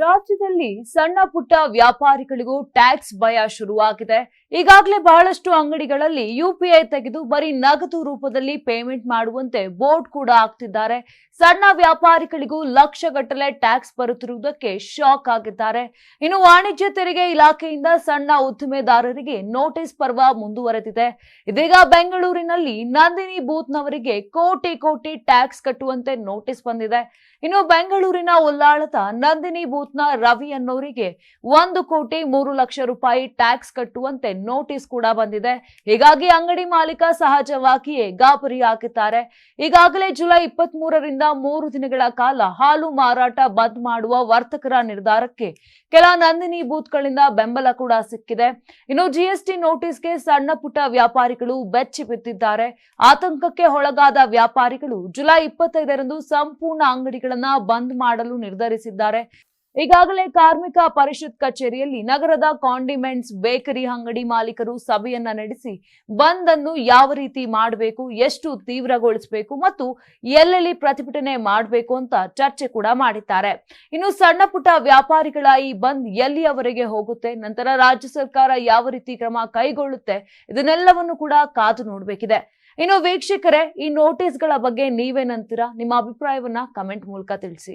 ರಾಜ್ಯದಲ್ಲಿ ಸಣ್ಣ ಪುಟ್ಟ ವ್ಯಾಪಾರಿಗಳಿಗೂ ಟ್ಯಾಕ್ಸ್ ಭಯ ಶುರುವಾಗಿದೆ. ಈಗಾಗಲೇ ಬಹಳಷ್ಟು ಅಂಗಡಿಗಳಲ್ಲಿ ಯುಪಿಐ ತೆಗೆದು ಬರೀ ನಗದು ರೂಪದಲ್ಲಿ ಪೇಮೆಂಟ್ ಮಾಡುವಂತೆ ಬೋರ್ಡ್ ಕೂಡ ಹಾಕ್ತಿದ್ದಾರೆ. ಸಣ್ಣ ವ್ಯಾಪಾರಿಗಳಿಗೂ ಲಕ್ಷಗಟ್ಟಲೆ ಟ್ಯಾಕ್ಸ್ ಬರುತ್ತಿರುವುದಕ್ಕೆ ಶಾಕ್ ಆಗಿದ್ದಾರೆ. ಇನ್ನು ವಾಣಿಜ್ಯ ತೆರಿಗೆ ಇಲಾಖೆಯಿಂದ ಸಣ್ಣ ಉದ್ದಿಮೆದಾರರಿಗೆ ನೋಟಿಸ್ ಪರ್ವ ಮುಂದುವರೆದಿದೆ. ಇದೀಗ ಬೆಂಗಳೂರಿನಲ್ಲಿ ನಂದಿನಿ ಬೂತ್ನವರಿಗೆ ಕೋಟಿ ಕೋಟಿ ಟ್ಯಾಕ್ಸ್ ಕಟ್ಟುವಂತೆ ನೋಟಿಸ್ ಬಂದಿದೆ. ಇನ್ನು ಬೆಂಗಳೂರಿನ ಉಲ್ಲಾಳದ ನಂದಿನಿ ಬೂತ್ನ ರವಿ ಅನ್ನೋರಿಗೆ ಒಂದು ಕೋಟಿ ಮೂರು ಲಕ್ಷ ರೂಪಾಯಿ ಟ್ಯಾಕ್ಸ್ ಕಟ್ಟುವಂತೆ ನೋಟಿಸ್ ಕೂಡ ಬಂದಿದೆ. ಹೀಗಾಗಿ ಅಂಗಡಿ ಮಾಲೀಕ ಸಹಜವಾಗಿಯೇ ಗಾಬರಿ ಹಾಕಿದ್ದಾರೆ. ಈಗಾಗಲೇ ಜುಲೈ ಇಪ್ಪತ್ತ್ ಮೂರರಿಂದ ಮೂರು ದಿನಗಳ ಕಾಲ ಹಾಲು ಮಾರಾಟ ಬಂದ್ ಮಾಡುವ ವರ್ತಕರ ನಿರ್ಧಾರಕ್ಕೆ ಕೆಲ ನಂದಿನಿ ಬೂತ್ಗಳಿಂದ ಬೆಂಬಲ ಕೂಡ ಸಿಕ್ಕಿದೆ. ಇನ್ನು ಜಿಎಸ್ಟಿ ನೋಟಿಸ್ಗೆ ಸಣ್ಣ ಪುಟ್ಟ ವ್ಯಾಪಾರಿಗಳು ಬೆಚ್ಚಿ ಬಿದ್ದಿದ್ದಾರೆ. ಆತಂಕಕ್ಕೆ ಒಳಗಾದ ವ್ಯಾಪಾರಿಗಳು ಜುಲೈ ಇಪ್ಪತ್ತೈದರಂದು ಸಂಪೂರ್ಣ ಅಂಗಡಿಗಳನ್ನ ಬಂದ್ ಮಾಡಲು ನಿರ್ಧರಿಸಿದ್ದಾರೆ. ಈಗಾಗಲೇ ಕಾರ್ಮಿಕ ಪರಿಷತ್ ಕಚೇರಿಯಲ್ಲಿ ನಗರದ ಕಾಂಡಿಮೆಂಟ್ಸ್ ಬೇಕರಿ ಅಂಗಡಿ ಮಾಲೀಕರು ಸಭೆಯನ್ನ ನಡೆಸಿ ಬಂದ್ ಅನ್ನು ಯಾವ ರೀತಿ ಮಾಡಬೇಕು, ಎಷ್ಟು ತೀವ್ರಗೊಳಿಸಬೇಕು ಮತ್ತು ಎಲ್ಲೆಲ್ಲಿ ಪ್ರತಿಭಟನೆ ಮಾಡಬೇಕು ಅಂತ ಚರ್ಚೆ ಕೂಡ ಮಾಡಿದ್ದಾರೆ. ಇನ್ನು ಸಣ್ಣ ಪುಟ್ಟ ವ್ಯಾಪಾರಿಗಳ ಈ ಬಂದ್ ಎಲ್ಲಿಯವರೆಗೆ ಹೋಗುತ್ತೆ, ನಂತರ ರಾಜ್ಯ ಸರ್ಕಾರ ಯಾವ ರೀತಿ ಕ್ರಮ ಕೈಗೊಳ್ಳುತ್ತೆ, ಇದನ್ನೆಲ್ಲವನ್ನು ಕೂಡ ಕಾದು ನೋಡಬೇಕಿದೆ. ಇನ್ನು ವೀಕ್ಷಕರೇ, ಈ ನೋಟಿಸ್ಗಳ ಬಗ್ಗೆ ನೀವೇನಂತೀರಾ? ನಿಮ್ಮ ಅಭಿಪ್ರಾಯವನ್ನ ಕಮೆಂಟ್ ಮೂಲಕ ತಿಳಿಸಿ.